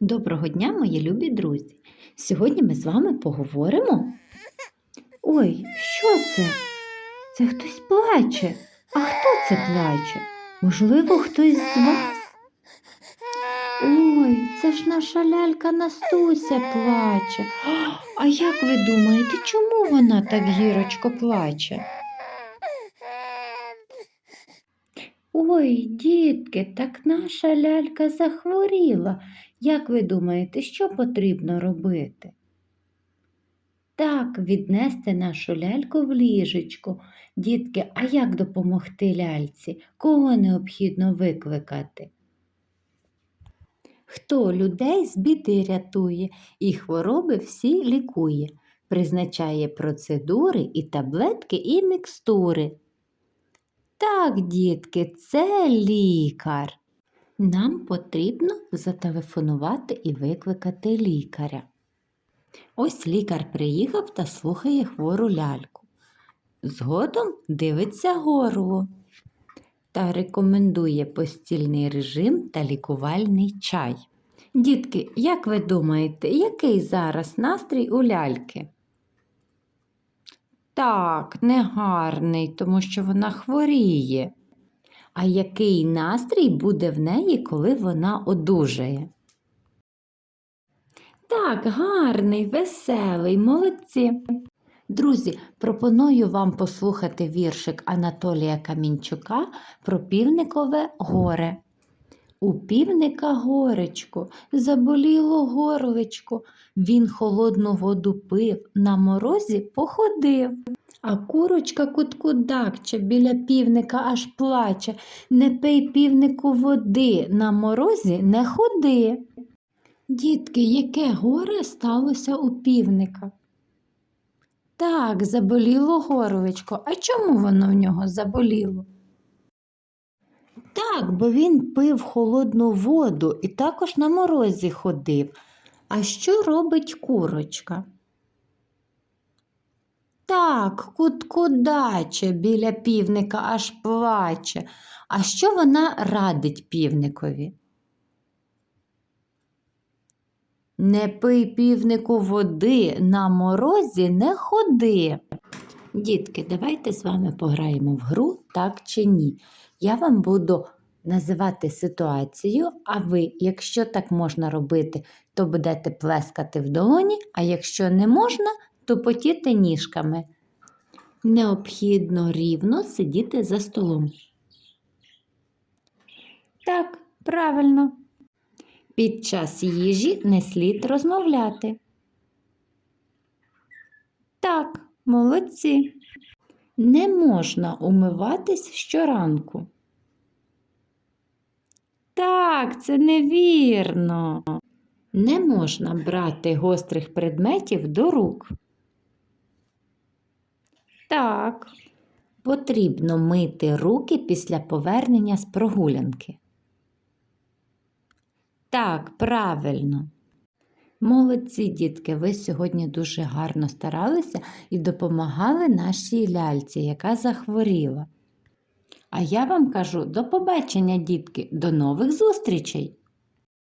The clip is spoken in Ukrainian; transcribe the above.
Доброго дня, мої любі друзі! Сьогодні ми з вами поговоримо. Ой, що це? Це хтось плаче. А хто це плаче? Можливо, хтось з вас? Ой, це ж наша лялька Настуся плаче. А як ви думаєте, чому вона так гірочко плаче? Ой, дітки, так наша лялька захворіла. Як ви думаєте, що потрібно робити? Так, віднести нашу ляльку в ліжечко. Дітки, а як допомогти ляльці? Кого необхідно викликати? Хто людей з біди рятує і хвороби всі лікує, призначає процедури і таблетки, і мікстури. Так, дітки, це лікар. Нам потрібно зателефонувати і викликати лікаря. Ось лікар приїхав та слухає хвору ляльку. Згодом дивиться горло та рекомендує постільний режим та лікувальний чай. Дітки, як ви думаєте, який зараз настрій у ляльки? Так, негарний, тому що вона хворіє. А який настрій буде в неї, коли вона одужає? Так, гарний, веселий, молодці. Друзі, пропоную вам послухати віршик Анатолія Камінчука про півникове горе. У півника горечко, заболіло горличко, він холодну воду пив, на морозі походив. А курочка куткудакче біля півника аж плаче. Не пий півнику води, на морозі не ходи. Дітки, яке горе сталося у півника? Так, заболіло горличко. А чому воно в нього заболіло? Так, бо він пив холодну воду і також на морозі ходив. А що робить курочка? Так, куткудаче біля півника аж плаче. А що вона радить півникові? Не пий півнику води, на морозі не ходи. Дітки, давайте з вами пограємо в гру так чи ні. Я вам буду називати ситуацію, а ви, якщо так можна робити, то будете плескати в долоні, а якщо не можна, то потіти ніжками. Необхідно рівно сидіти за столом. Так, правильно. Під час їжі не слід розмовляти. Так, молодці. Не можна умиватись щоранку. Так, це невірно. Не можна брати гострих предметів до рук. Так. Потрібно мити руки після повернення з прогулянки. Так, правильно. Молодці, дітки, ви сьогодні дуже гарно старалися і допомагали нашій ляльці, яка захворіла. А я вам кажу до побачення, дітки, до нових зустрічей!